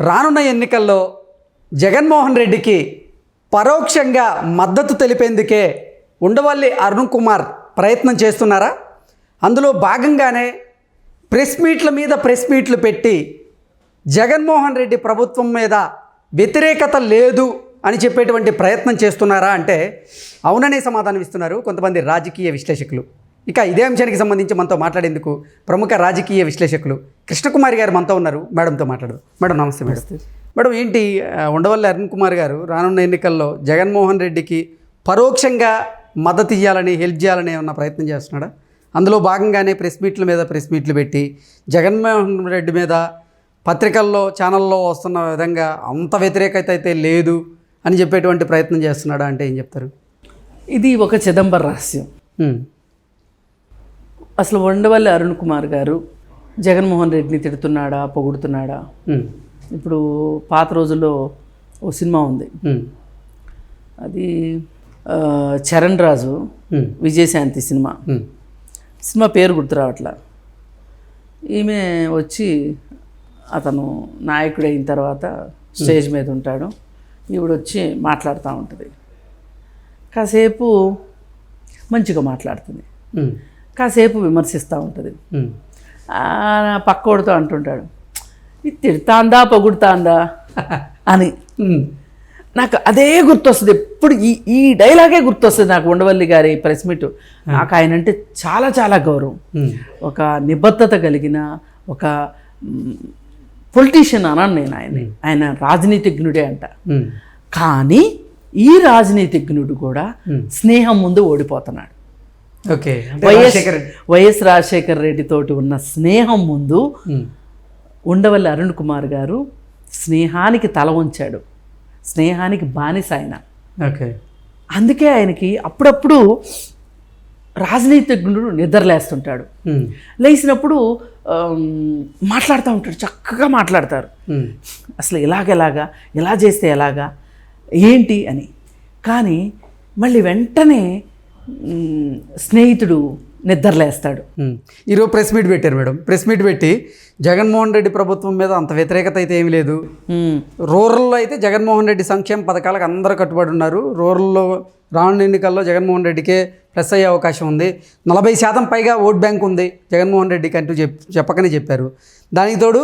రానున్న ఎన్నికల్లో జగన్మోహన్ రెడ్డికి పరోక్షంగా మద్దతు తెలిపేందుకే ఉండవల్లి అరుణ్ కుమార్ ప్రయత్నం చేస్తున్నారా? అందులో భాగంగానే ప్రెస్ మీట్ల మీద ప్రెస్ మీట్లు పెట్టి జగన్మోహన్ రెడ్డి ప్రభుత్వం మీద వ్యతిరేకత లేదు అని చెప్పేటువంటి ప్రయత్నం చేస్తున్నారా అంటే అవుననే సమాధానం ఇస్తున్నారు కొంతమంది రాజకీయ విశ్లేషకులు. ఇక ఇదే అంశానికి సంబంధించి మనతో మాట్లాడేందుకు ప్రముఖ రాజకీయ విశ్లేషకులు కృష్ణకుమారి గారు మనతో ఉన్నారు. మేడంతో మాట్లాడదు. మేడం నమస్తే మేడం. మేడం ఏంటి ఉండవల్లి అరుణ్ కుమార్ గారు రానున్న ఎన్నికల్లో జగన్మోహన్ రెడ్డికి పరోక్షంగా మద్దతు ఇవ్వాలని హెల్ప్ చేయాలని ఏమన్నా ప్రయత్నం చేస్తున్నాడా? అందులో భాగంగానే ప్రెస్ మీట్ల మీద ప్రెస్ మీట్లు పెట్టి జగన్మోహన్ రెడ్డి మీద పత్రికల్లో ఛానల్లో వస్తున్న విధంగా అంత వ్యతిరేకత అయితే లేదు అని చెప్పేటువంటి ప్రయత్నం చేస్తున్నాడా అంటే ఏం చెప్తారు? ఇది ఒక చిదంబర రహస్యం. అసలు ఉండవల్లి అరుణ్ కుమార్ గారు జగన్మోహన్ రెడ్డిని తిడుతున్నాడా పొగుడుతున్నాడా? ఇప్పుడు పాత రోజుల్లో ఓ సినిమా ఉంది. అది చరణ్ రాజు విజయశాంతి సినిమా. సినిమా పేరు గుర్తు రావట్లా. ఈమె వచ్చి అతను నాయకుడు అయిన తర్వాత స్టేజ్ మీద ఉంటాడు. ఈవిడ వచ్చి మాట్లాడుతూ ఉంటుంది. కాసేపు మంచిగా మాట్లాడుతుంది. కాసేపు విమర్శిస్తూ ఉంటుంది. పక్కోడితో అంటుంటాడు ఇది తిడతాందా పొగుడుతాందా? అని. నాకు అదే గుర్తొస్తుంది. ఎప్పుడు ఈ ఈ డైలాగే గుర్తొస్తుంది నాకు ఉండవల్లి గారి ప్రెస్ మీట్. నాకు ఆయన అంటే చాలా చాలా గౌరవం. ఒక నిబద్ధత కలిగిన ఒక పొలిటీషియన్ అన్నాను నేను ఆయన ఆయన రాజనీతిజ్ఞుడే అంట. కానీ ఈ రాజనీతిజ్ఞుడు కూడా స్నేహం ముందు ఓడిపోతున్నాడు. Okay. YS Rajasekhar Reddy. YS Rajasekhar Reddy తోటి ఉన్న స్నేహం ముందు ఉండవల్లి అరుణ్ కుమార్ గారు స్నేహానికి తల వంచాడు. స్నేహానికి బానిస ఆయన. ఓకే. అందుకే ఆయనకి అప్పుడప్పుడు రాజనీతిజ్ఞుడు నిద్రలేస్తుంటాడు. లేచినప్పుడు మాట్లాడుతూ ఉంటాడు. చక్కగా మాట్లాడతారు. అసలు ఇలాగెలాగా ఇలా చేస్తే ఎలాగా ఏంటి అని. కానీ మళ్ళీ వెంటనే స్నేహితుడు నిద్రలేస్తాడు. ఈరోజు ప్రెస్ మీట్ పెట్టారు మేడం. ప్రెస్ మీట్ పెట్టి జగన్మోహన్ రెడ్డి ప్రభుత్వం మీద అంత వ్యతిరేకత అయితే ఏమీ లేదు. రూరల్లో అయితే జగన్మోహన్ రెడ్డి సంక్షేమ పథకాలకు అందరూ కట్టుబడి ఉన్నారు. రూరల్లో రానున్న ఎన్నికల్లో జగన్మోహన్ రెడ్డికే ప్లస్ అయ్యే అవకాశం ఉంది. నలభై శాతం పైగా ఓట్ బ్యాంక్ ఉంది జగన్మోహన్ రెడ్డికి అంటూ చెప్ చెప్పకనే చెప్పారు. దానికి తోడు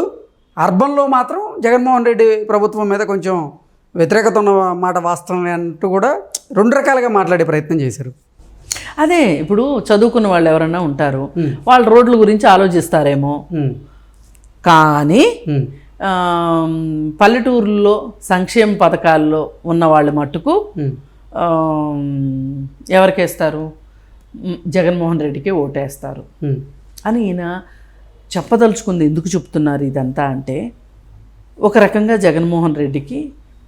అర్బన్లో మాత్రం జగన్మోహన్ రెడ్డి ప్రభుత్వం మీద కొంచెం వ్యతిరేకత ఉన్న మాట వాస్తవమే అంటూ కూడా రెండు రకాలుగా మాట్లాడే ప్రయత్నం చేశారు. అదే ఇప్పుడు చదువుకున్న వాళ్ళు ఎవరన్నా ఉంటారు వాళ్ళ రోడ్ల గురించి ఆలోచిస్తారేమో. కానీ పల్లెటూరులో సంక్షేమ పథకాల్లో ఉన్న వాళ్ళు మట్టుకు ఎవరికేస్తారు? జగన్మోహన్ రెడ్డికి ఓటేస్తారు. అని ఈయన చెప్పదలుచుకుంది. ఎందుకు చెప్తున్నారు ఇదంతా అంటే ఒక రకంగా జగన్మోహన్ రెడ్డికి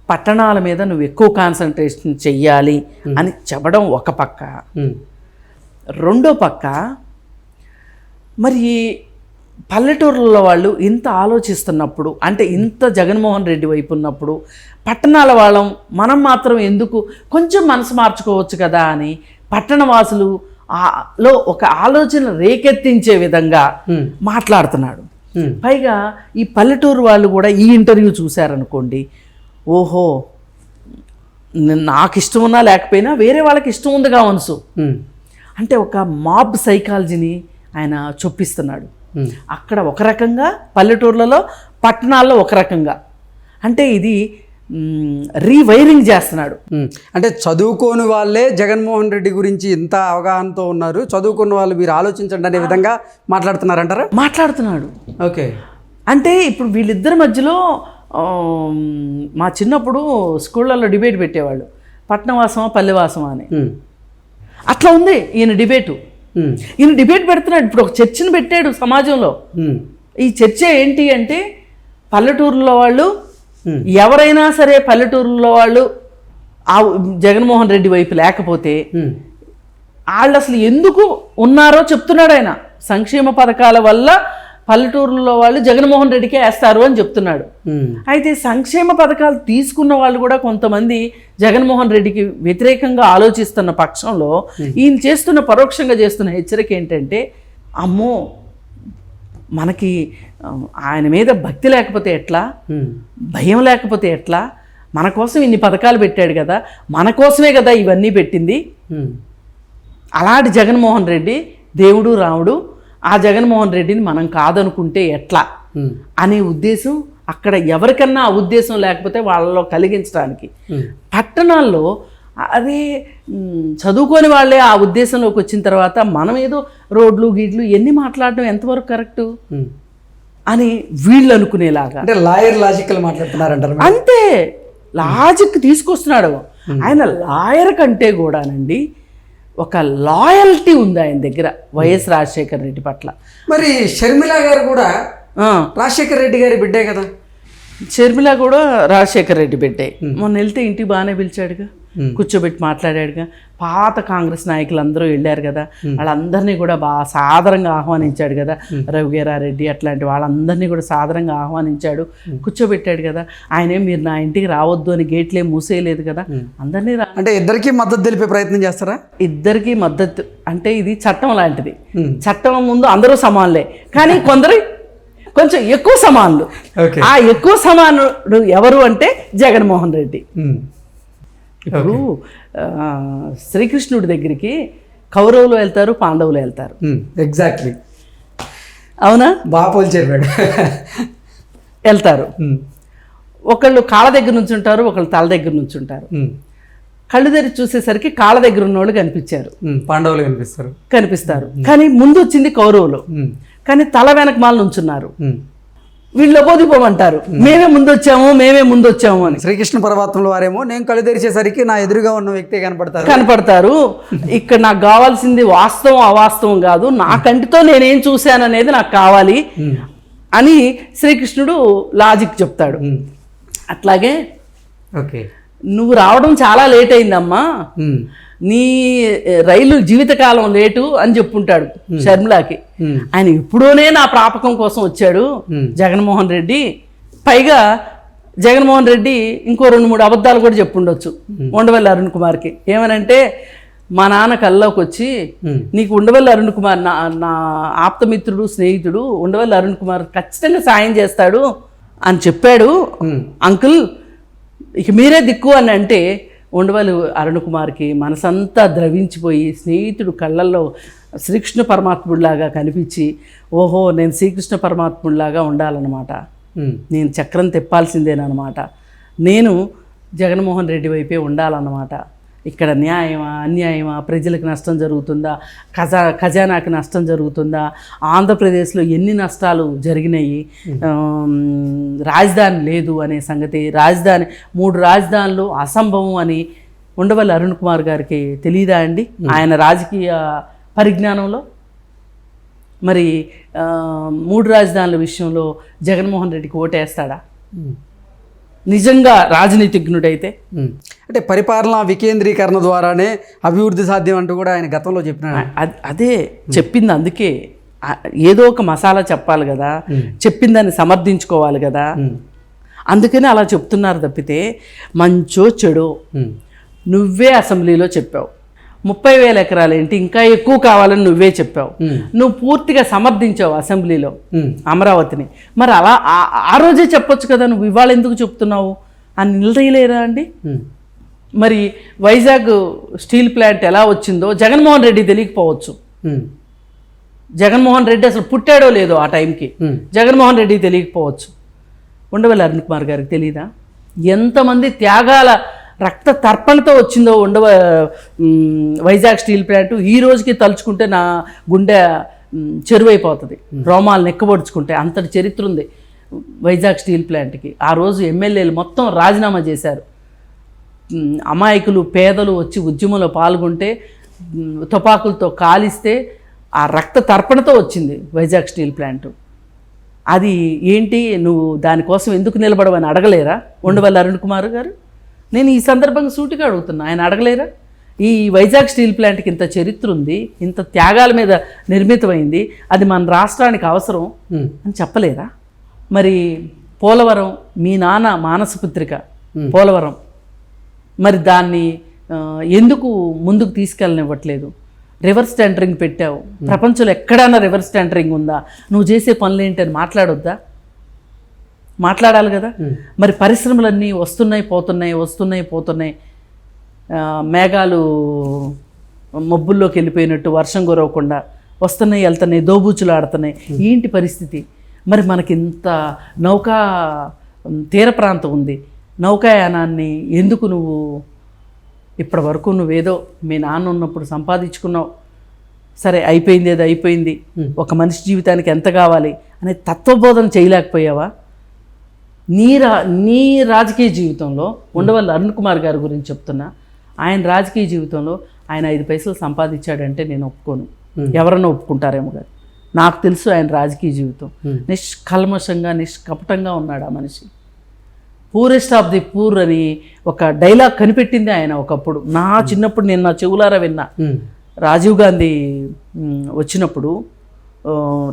పట్టణాల మీద నువ్వు ఎక్కువ కాన్సన్ట్రేషన్ చెయ్యాలి అని చెప్పడం ఒక పక్క. రెండో పక్క మరి పల్లెటూరుల వాళ్ళు ఇంత ఆలోచిస్తున్నప్పుడు అంటే ఇంత జగన్మోహన్ రెడ్డి వైపు ఉన్నప్పుడు పట్టణాల వాళ్ళం మనం మాత్రం ఎందుకు కొంచెం మనసు మార్చుకోవచ్చు కదా అని పట్టణవాసులు లో ఒక ఆలోచన రేకెత్తించే విధంగా మాట్లాడుతున్నాడు. పైగా ఈ పల్లెటూరు వాళ్ళు కూడా ఈ ఇంటర్వ్యూ చూశారనుకోండి ఓహో నాకు ఇష్టం ఉన్నా లేకపోయినా వేరే వాళ్ళకి ఇష్టం ఉంది కావనుసు ఉమ్, అంటే ఒక మాబ్ సైకాలజీని ఆయన చొప్పిస్తున్నాడు. అక్కడ ఒక రకంగా పల్లెటూర్లలో పట్టణాల్లో ఒక రకంగా. అంటే ఇది రీవైరింగ్ చేస్తున్నాడు. అంటే చదువుకోని వాళ్ళే జగన్మోహన్ రెడ్డి గురించి ఇంత అవగాహనతో ఉన్నారు. చదువుకున్న వాళ్ళు మీరు ఆలోచించండి అనే విధంగా మాట్లాడుతున్నారంటారా? మాట్లాడుతున్నాడు. ఓకే. అంటే ఇప్పుడు వీళ్ళిద్దరి మధ్యలో మా చిన్నప్పుడు స్కూళ్ళల్లో డిబేట్ పెట్టేవాళ్ళు. పట్నవాసమా పల్లెవాసమా అని. అట్లా ఉంది ఈయన డిబేటు. ఈయన డిబేట్ పెడుతున్నాడు. ఇప్పుడు ఒక చర్చను పెట్టాడు సమాజంలో. ఈ చర్చ ఏంటి అంటే పల్లెటూరులో వాళ్ళు. ఎవరైనా సరే పల్లెటూరులో వాళ్ళు ఆ జగన్మోహన్ రెడ్డి వైపు లేకపోతే వాళ్ళు అసలు ఎందుకు ఉన్నారో చెప్తున్నాడు ఆయన. సంక్షేమ పథకాల వల్ల పల్లెటూరులో వాళ్ళు జగన్మోహన్ రెడ్డికే వేస్తారు అని చెప్తున్నాడు. అయితే సంక్షేమ పథకాలు తీసుకున్న వాళ్ళు కూడా కొంతమంది జగన్మోహన్ రెడ్డికి వ్యతిరేకంగా ఆలోచిస్తున్న పక్షంలో ఈయన చేస్తున్న పరోక్షంగా చేస్తున్న హెచ్చరిక ఏంటంటే అమ్మో మనకి ఆయన మీద భక్తి లేకపోతే ఎట్లా? భయం లేకపోతే ఎట్లా? మన కోసం ఇన్ని పథకాలు పెట్టాడు కదా మన కోసమే కదా ఇవన్నీ పెట్టింది. అలాంటి జగన్మోహన్ రెడ్డి దేవుడు రాముడు ఆ జగన్మోహన్ రెడ్డిని మనం కాదనుకుంటే ఎట్లా? అనే ఉద్దేశం అక్కడ ఎవరికన్నా ఆ ఉద్దేశం లేకపోతే వాళ్ళలో కలిగించడానికి. పట్టణాల్లో అదే చదువుకోని వాళ్ళే ఆ ఉద్దేశంలోకి వచ్చిన తర్వాత మనం ఏదో రోడ్లు గీడ్లు ఎన్ని మాట్లాడడం ఎంతవరకు కరెక్టు. అని వీళ్ళు అనుకునేలాగా. అంటే లాయర్ లాజికల్ మాట్లాడుతున్నారంటారు? అంతే. లాజిక్ తీసుకొస్తున్నాడు. ఆయన లాయర్ కంటే కూడానండి ఒక లాయల్టీ ఉంది ఆయన దగ్గర వైఎస్ రాజశేఖర రెడ్డి పట్ల. మరి షర్మిల గారు కూడా రాజశేఖర్ రెడ్డి గారి బిడ్డే కదా? షర్మిల కూడా రాజశేఖర రెడ్డి బిడ్డే. మొన్న వెళ్తే ఇంటికి బాగానే పిలిచాడుగా కూర్చోబెట్టి మాట్లాడాడుగా. పాత కాంగ్రెస్ నాయకులు అందరూ వెళ్ళారు కదా. వాళ్ళందరినీ కూడా బాగా సాదరంగా ఆహ్వానించాడు కదా. రవిగారారెడ్డి అట్లాంటి వాళ్ళందరినీ కూడా సాదరంగా ఆహ్వానించాడు. కూర్చోబెట్టాడు కదా. ఆయనే మీరు నా ఇంటికి రావద్దు అని గేట్లే మూసేయలేదు కదా. అందరినీ అంటే ఇద్దరికి మద్దతు తెలిపే ప్రయత్నం చేస్తారా? ఇద్దరికి మద్దతు అంటే ఇది చట్టం లాంటిది. చట్టం ముందు అందరూ సమానులే. కానీ కొందరు కొంచెం ఎక్కువ సమానులు. ఆ ఎక్కువ సమానుడు ఎవరు అంటే జగన్మోహన్ రెడ్డి. ఇప్పుడు శ్రీకృష్ణుడి దగ్గరికి కౌరవులు వెళ్తారు పాండవులు వెళ్తారు. ఎగ్జాక్ట్లీ అవునా? బాగా పోల్చారు మేడం వెళ్తారు ఒకళ్ళు కాళ్ళ దగ్గర నుంచి ఉంటారు ఒకళ్ళు తల దగ్గర నుంచి ఉంటారు కళ్ళు తెరిచి చూసేసరికి కాళ్ళ దగ్గర ఉన్నోళ్ళు కనిపించారు. పాండవులు కనిపిస్తారు. కనిపిస్తారు. కానీ ముందు వచ్చింది కౌరవులు. కానీ తల వెనక మాల నుంచున్నారు. వీళ్ళు బోధిపోమంటారు మేమే. ముందు వచ్చాము మేమే ముందు వచ్చాము అని. శ్రీకృష్ణ పరమాత్మల వారేమో నేను కళ్ళు తెరిచేసరికి నా ఎదురుగా ఉన్న వ్యక్తి కనపడతారు. కనపడతారు. ఇక్కడ నాకు కావాల్సింది వాస్తవం అవాస్తవం కాదు. నా కంటితో నేనేం చూశాననేది నాకు కావాలి అని శ్రీకృష్ణుడు లాజిక్ చెప్తాడు. అట్లాగే ఓకే. నువ్వు రావడం చాలా లేట్ అయిందమ్మా. నీ రైలు జీవితకాలం లేటు అని చెప్పుంటాడు షర్మిలాకి. ఆయన ఇప్పుడోనే నా ప్రాపకం కోసం వచ్చాడు. జగన్మోహన్ రెడ్డి. పైగా జగన్మోహన్ రెడ్డి ఇంకో రెండు మూడు అబద్ధాలు కూడా చెప్పుండొచ్చు ఉండవల్లి అరుణ్ కుమార్కి. ఏమనంటే మా నాన్న కల్లోకి వచ్చి. నీకు ఉండవల్లి అరుణ్ కుమార్ నా నా ఆప్తమిత్రుడు స్నేహితుడు ఉండవల్లి అరుణ్ కుమార్ ఖచ్చితంగా సాయం చేస్తాడు అని చెప్పాడు అంకుల్. ఇక మీరే దిక్కు అని అంటే ఉండవల్లి అరుణ్ కుమార్కి మనసంతా ద్రవించిపోయి స్నేహితుడు కళ్ళల్లో శ్రీకృష్ణ పరమాత్ముడిలాగా కనిపించి ఓహో నేను శ్రీకృష్ణ పరమాత్ముడిలాగా ఉండాలన్నమాట. నేను చక్రం తెప్పాల్సిందేనమాట నేను జగన్మోహన్ రెడ్డి వైపే ఉండాలన్నమాట. ఇక్కడ న్యాయమా అన్యాయమా? ప్రజలకు నష్టం జరుగుతుందా? ఖజా ఖజానాకి నష్టం జరుగుతుందా? ఆంధ్రప్రదేశ్లో ఎన్ని నష్టాలు జరిగినాయి? రాజధాని లేదు అనే సంగతి రాజధాని మూడు రాజధానులు అసంభవం అని ఉండవల్లి అరుణ్ కుమార్ గారికి తెలియదా అండి? ఆయన రాజకీయ పరిజ్ఞానంలో? మరి మూడు రాజధానుల విషయంలో జగన్మోహన్ రెడ్డికి ఓటేస్తాడా? నిజంగా రాజనీతిజ్ఞుడైతే. అంటే పరిపాలన వికేంద్రీకరణ ద్వారానే అభివృద్ధి సాధ్యం అంటూ కూడా ఆయన గతంలో చెప్పినాడు. అ- అదే చెప్పింది అందుకే. ఏదో ఒక మసాలా చెప్పాలి కదా. చెప్పిందని సమర్థించుకోవాలి కదా. అందుకని అలా చెప్తున్నారు తప్పితే మంచో చెడో నువ్వే అసెంబ్లీలో చెప్పావు. ముప్పై వేల ఎకరాలు ఏంటి ఇంకా ఎక్కువ కావాలని నువ్వే చెప్పావు. నువ్వు పూర్తిగా సమర్థించావు అసెంబ్లీలో అమరావతిని. మరి అలా ఆ- రోజే చెప్పొచ్చు కదా నువ్వు ఇవాళ ఎందుకు చెప్తున్నావు? అని నిలదీయలేరా అండి? మరి వైజాగ్ స్టీల్ ప్లాంట్ ఎలా వచ్చిందో జగన్మోహన్ రెడ్డి తెలియకపోవచ్చు. జగన్మోహన్ రెడ్డి అసలు పుట్టాడో లేదో ఆ టైంకి. జగన్మోహన్ రెడ్డి తెలియకపోవచ్చు. ఉండవల్లి అరుణ్ కుమార్ గారికి తెలీదా? ఎంతమంది త్యాగాల రక్త తర్పణతో వచ్చిందో ఉండవ వైజాగ్ స్టీల్ ప్లాంట్ ఈ రోజుకి తలుచుకుంటే నా గుండె చెరువైపోతుంది. రోమాలు నెక్కబడుచుకుంటే అంతటి చరిత్ర ఉంది వైజాగ్ స్టీల్ ప్లాంట్కి. ఆ రోజు ఎమ్మెల్యేలు మొత్తం రాజీనామా చేశారు. అమాయకులు పేదలు వచ్చి ఉద్యమంలో పాల్గొంటే తుపాకులతో కాలిస్తే ఆ రక్త తర్పణతో వచ్చింది వైజాగ్ స్టీల్ ప్లాంట్. అది ఏంటి? నువ్వు దానికోసం ఎందుకు నిలబడవని అడగలేరా? ఉండవల్లి అరుణ్ కుమార్ గారు? నేను ఈ సందర్భంగా సూటిగా అడుగుతున్నా. ఆయన అడగలేరా? ఈ వైజాగ్ స్టీల్ ప్లాంట్కి ఇంత చరిత్ర ఉంది ఇంత త్యాగాల మీద నిర్మితమైంది అది మన రాష్ట్రానికి అవసరం అని చెప్పలేరా? మరి పోలవరం మీ నాన్న మానసపుత్రిక పోలవరం. మరి దాన్ని ఎందుకు ముందుకు తీసుకెళ్ళనివ్వట్లేదు? రివర్స్ టెండరింగ్ పెట్టావు. ప్రపంచంలో ఎక్కడైనా రివర్స్ టెండరింగ్ ఉందా? నువ్వు చేసే పనులు ఏంటని మాట్లాడొద్దా? మాట్లాడాలి కదా. మరి పరిశ్రమలన్నీ వస్తున్నాయి పోతున్నాయి వస్తున్నాయి పోతున్నాయి. మేఘాలు మబ్బుల్లోకి వెళ్ళిపోయినట్టు వర్షం కురవకుండా వస్తున్నాయి వెళ్తున్నాయి దోబూచులు ఆడుతున్నాయి. ఏంటి పరిస్థితి? మరి మనకి ఇంత నౌకా తీర ప్రాంతం ఉంది. నౌకాయానాన్ని ఎందుకు నువ్వు ఇప్పటి వరకు నువ్వేదో మీ నాన్న ఉన్నప్పుడు సంపాదించుకున్నావు. సరే అయిపోయింది ఏదో అయిపోయింది. ఒక మనిషి జీవితానికి ఎంత కావాలి అనే తత్వబోధన చేయలేకపోయావా? నీ రా నీ రాజకీయ జీవితంలో ఉండవల్లి అరుణ్ కుమార్ గారి గురించి చెప్తున్నా ఆయన రాజకీయ జీవితంలో ఆయన ఐదు పైసలు సంపాదించాడంటే నేను ఒప్పుకోను. ఎవరన్నా ఒప్పుకుంటారేమో గారు నాకు తెలుసు ఆయన రాజకీయ జీవితం. నిష్కల్మషంగా నిష్కపటంగా ఉన్నాడు ఆ మనిషి. పూరెస్ట్ ఆఫ్ ది పూర్ అని ఒక డైలాగ్ కనిపెట్టింది ఆయన ఒకప్పుడు. నా చిన్నప్పుడు నేను నా చెవులారా విన్నా. రాజీవ్ గాంధీ వచ్చినప్పుడు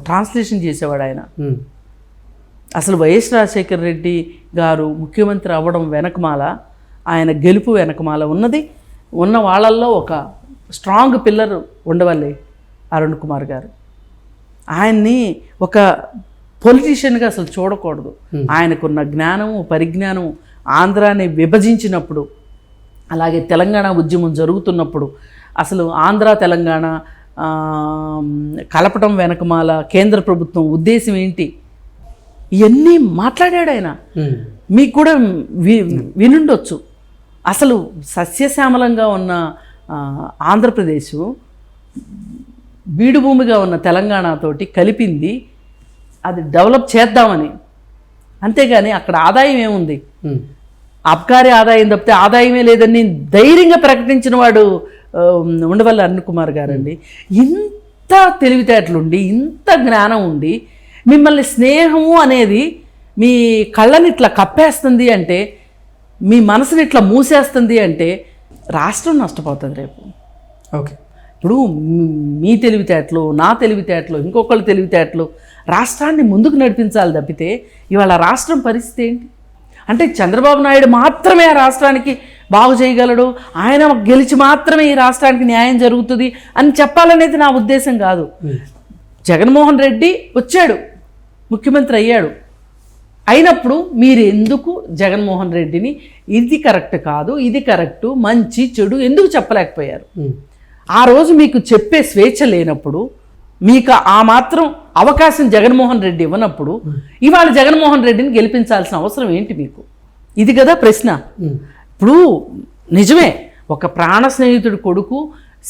ట్రాన్స్లేషన్ చేసేవాడు ఆయన. అసలు వైఎస్ రాజశేఖర రెడ్డి గారు ముఖ్యమంత్రి అవ్వడం వెనకమాల ఆయన గెలుపు వెనకమాల ఉన్నది. ఉన్న వాళ్ళల్లో ఒక స్ట్రాంగ్ పిల్లర్ ఉండవల్లి అరుణ్ కుమార్ గారు. ఆయన్ని ఒక పొలిటీషియన్గా అసలు చూడకూడదు. ఆయనకున్న జ్ఞానము పరిజ్ఞానము ఆంధ్రాని విభజించినప్పుడు అలాగే తెలంగాణ ఉద్యమం జరుగుతున్నప్పుడు అసలు ఆంధ్ర తెలంగాణ కలపటం వెనకమాల కేంద్ర ప్రభుత్వం ఉద్దేశం ఏంటి? ఇవన్నీ మాట్లాడాడు ఆయన. మీకు కూడా వి వినుండొచ్చు. అసలు సస్యశ్యామలంగా ఉన్న ఆంధ్రప్రదేశ్ బీడు భూమిగా ఉన్న తెలంగాణతోటి కలిపింది అది డెవలప్ చేద్దామని. అంతేగాని అక్కడ ఆదాయం ఏముంది? అబ్కారీ ఆదాయం తప్పితే ఆదాయమే లేదని ధైర్యంగా ప్రకటించిన వాడు ఉండవల్లి అరుణ్ కుమార్ గారండి. ఇంత తెలివితేటలుండి ఇంత జ్ఞానం ఉండి మిమ్మల్ని స్నేహము అనేది మీ కళ్ళని ఇట్లా కప్పేస్తుంది అంటే మీ మనసుని ఇట్లా మూసేస్తుంది అంటే రాష్ట్రం నష్టపోతుంది రేపు. ఓకే. ఇప్పుడు మ్- తెలివితేటలు నా తెలివితేటలు ఇంకొకళ్ళ తెలివితేటలు రాష్ట్రాన్ని ముందుకు నడిపించాలి తప్పితే ఇవాళ రాష్ట్రం పరిస్థితి ఏంటి? అంటే చంద్రబాబు నాయుడు మాత్రమే ఆ రాష్ట్రానికి బాగు చేయగలడు ఆయన గెలిచి మాత్రమే ఈ రాష్ట్రానికి న్యాయం జరుగుతుంది అని చెప్పాలనేది నా ఉద్దేశం కాదు. జగన్మోహన్ రెడ్డి వచ్చాడు. ముఖ్యమంత్రి అయ్యాడు. అయినప్పుడు మీరు ఎందుకు జగన్మోహన్ రెడ్డిని ఇది కరెక్ట్ కాదు ఇది కరెక్టు మంచి చెడు ఎందుకు చెప్పలేకపోయారు? ఆ రోజు మీకు చెప్పే స్వేచ్ఛ లేనప్పుడు మీకు ఆ మాత్రం అవకాశం జగన్మోహన్ రెడ్డి ఇవ్వనప్పుడు ఇవాళ జగన్మోహన్ రెడ్డిని గెలిపించాల్సిన అవసరం ఏంటి మీకు? ఇది కదా ప్రశ్న. ఇప్పుడు నిజమే ఒక ప్రాణ స్నేహితుడి కొడుకు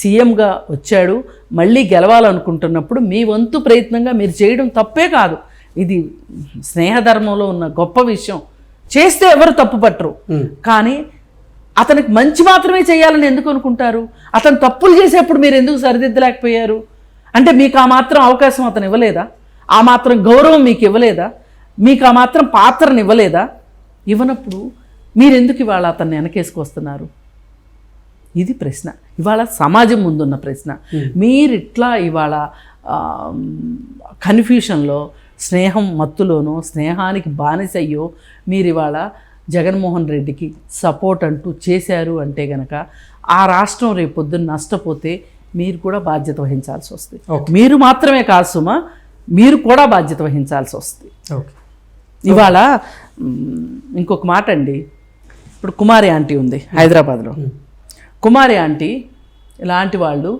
సీఎంగా వచ్చాడు మళ్ళీ గెలవాలనుకుంటున్నప్పుడు మీ వంతు ప్రయత్నంగా మీరు చేయడం తప్పే కాదు. ఇది స్నేహధర్మంలో ఉన్న గొప్ప విషయం. చేస్తే ఎవరు తప్పు పట్టరు. కానీ అతనికి మంచి మాత్రమే చేయాలని ఎందుకు అనుకుంటారు? అతను తప్పులు చేసేప్పుడు మీరు ఎందుకు సరిదిద్దలేకపోయారు? అంటే మీకు ఆ మాత్రం అవకాశం అతను ఇవ్వలేదా? ఆ మాత్రం గౌరవం మీకు ఇవ్వలేదా? మీకు ఆ మాత్రం పాత్రను ఇవ్వలేదా? ఇవ్వనప్పుడు మీరు ఎందుకు ఇవాళ అతన్ని వెనకేసుకొస్తున్నారు? ఇది ప్రశ్న. ఇవాళ సమాజం ముందున్న ప్రశ్న. మీరు ఇట్లా ఇవాళ కన్ఫ్యూషన్లో స్నేహం మత్తులోనో స్నేహానికి బానిసయ్యో మీరు ఇవాళ జగన్మోహన్ రెడ్డికి సపోర్ట్ అంటూ చేశారు అంటే గనక ఆ రాష్ట్రం రేపు పొద్దున్న నష్టపోతే మీరు కూడా బాధ్యత వహించాల్సి వస్తుంది. మీరు మాత్రమే కాదు సుమా మీరు కూడా బాధ్యత వహించాల్సి వస్తుంది. ఓకే. ఇవాళ ఇంకొక మాట అండి. ఇప్పుడు కుమారి ఆంటీ ఉంది హైదరాబాద్లో. కుమారి ఆంటీ ఇలాంటి వాళ్ళు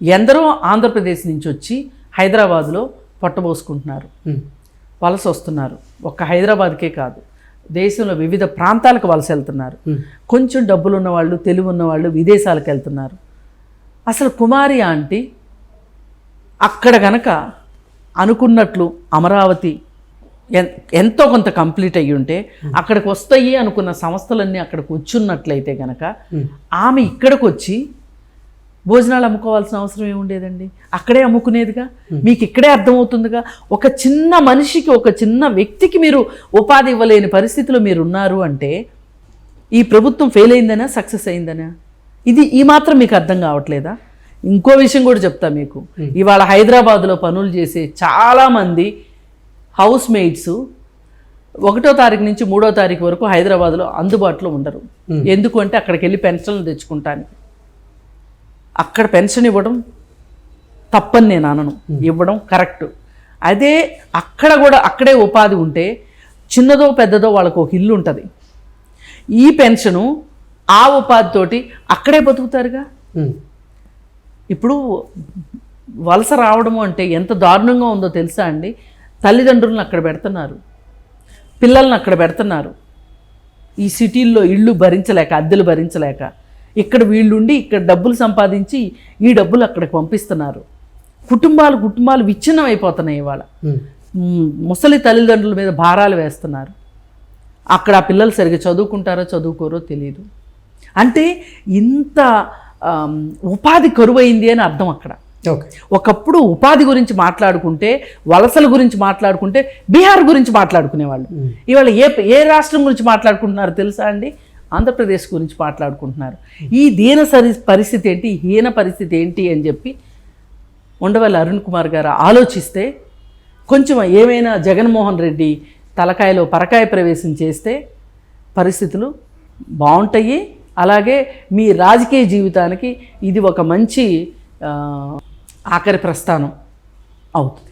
ఎందరో ఆంధ్రప్రదేశ్ నుంచి వచ్చి హైదరాబాద్లో పొట్టబోసుకుంటున్నారు వలస వస్తున్నారు. ఒక్క హైదరాబాద్కే కాదు. దేశంలో వివిధ ప్రాంతాలకు వలస వెళ్తున్నారు. కొంచెం డబ్బులు ఉన్నవాళ్ళు తెలివి ఉన్నవాళ్ళు విదేశాలకు వెళ్తున్నారు. అసలు కుమారి ఆంటీ అక్కడ గనక అనుకున్నట్లు అమరావతి ఎంతో కొంత కంప్లీట్ అయ్యి ఉంటే అక్కడికి వస్తాయి అనుకున్న సంస్థలన్నీ అక్కడికి వచ్చున్నట్లయితే గనక ఆమె ఇక్కడికి వచ్చి భోజనాలు అమ్ముకోవాల్సిన అవసరం ఏముండేదండి అక్కడే అమ్ముకునేదిగా? మీకు ఇక్కడే అర్థమవుతుందిగా? ఒక చిన్న మనిషికి ఒక చిన్న వ్యక్తికి మీరు ఉపాధి ఇవ్వలేని పరిస్థితిలో మీరు ఉన్నారు అంటే ఈ ప్రభుత్వం ఫెయిల్ అయిందనా సక్సెస్ అయిందనా? ఇది ఈ మాత్రం మీకు అర్థం కావట్లేదా? ఇంకో విషయం కూడా చెప్తా మీకు. ఇవాళ హైదరాబాద్లో పనులు చేసే చాలామంది హౌస్ మేట్స్ ఒకటో తారీఖు నుంచి మూడో తారీఖు వరకు హైదరాబాద్లో అందుబాటులో ఉండరు. ఎందుకు అంటే అక్కడికి వెళ్ళి పెన్షన్లు తెచ్చుకుంటానికి. అక్కడ పెన్షన్ ఇవ్వడం తప్పని నేను అనను. ఇవ్వడం కరెక్ట్. అదే అక్కడ కూడా అక్కడే ఉపాధి ఉంటే చిన్నదో పెద్దదో వాళ్ళకు ఒక ఇల్లు ఉంటుంది. ఈ పెన్షను ఆ ఉపాధితోటి అక్కడే బతుకుతారుగా. ఇప్పుడు వలస రావడము అంటే ఎంత దారుణంగా ఉందో తెలుసా అండి? తల్లిదండ్రులను అక్కడ పెడుతున్నారు. పిల్లల్ని అక్కడ పెడుతున్నారు. ఈ సిటీల్లో ఇళ్ళు భరించలేక అద్దెలు భరించలేక. ఇక్కడ వీళ్ళుండి ఇక్కడ డబ్బులు సంపాదించి ఈ డబ్బులు అక్కడికి పంపిస్తున్నారు. కుటుంబాలు కుటుంబాలు విచ్ఛిన్నం అయిపోతున్నాయి ఇవాళ ముసలి తల్లిదండ్రుల మీద భారాలు వేస్తున్నారు. అక్కడ ఆ పిల్లలు సరిగ్గా చదువుకుంటారో చదువుకోరో తెలియదు అంటే ఇంత ఉపాధి కరువైంది అని అర్థం అక్కడ. ఒకప్పుడు ఉపాధి గురించి మాట్లాడుకుంటే వలసల గురించి మాట్లాడుకుంటే బీహార్ గురించి మాట్లాడుకునేవాళ్ళు. ఇవాళ ఏ ఏ రాష్ట్రం గురించి మాట్లాడుకుంటున్నారో తెలుసా అండి? ఆంధ్రప్రదేశ్ గురించి మాట్లాడుకుంటున్నారు. ఈ దీన సరి పరిస్థితి ఏంటి? హీన పరిస్థితి ఏంటి అని చెప్పి ఉండవల్లి అరుణ్ కుమార్ గారు ఆలోచిస్తే కొంచెం ఏమైనా జగన్మోహన్ రెడ్డి తలకాయలో పరకాయ ప్రవేశం చేస్తే పరిస్థితులు బాగుంటాయి. అలాగే మీ రాజకీయ జీవితానికి ఇది ఒక మంచి ఆఖరి ప్రస్థానం అవుతుంది.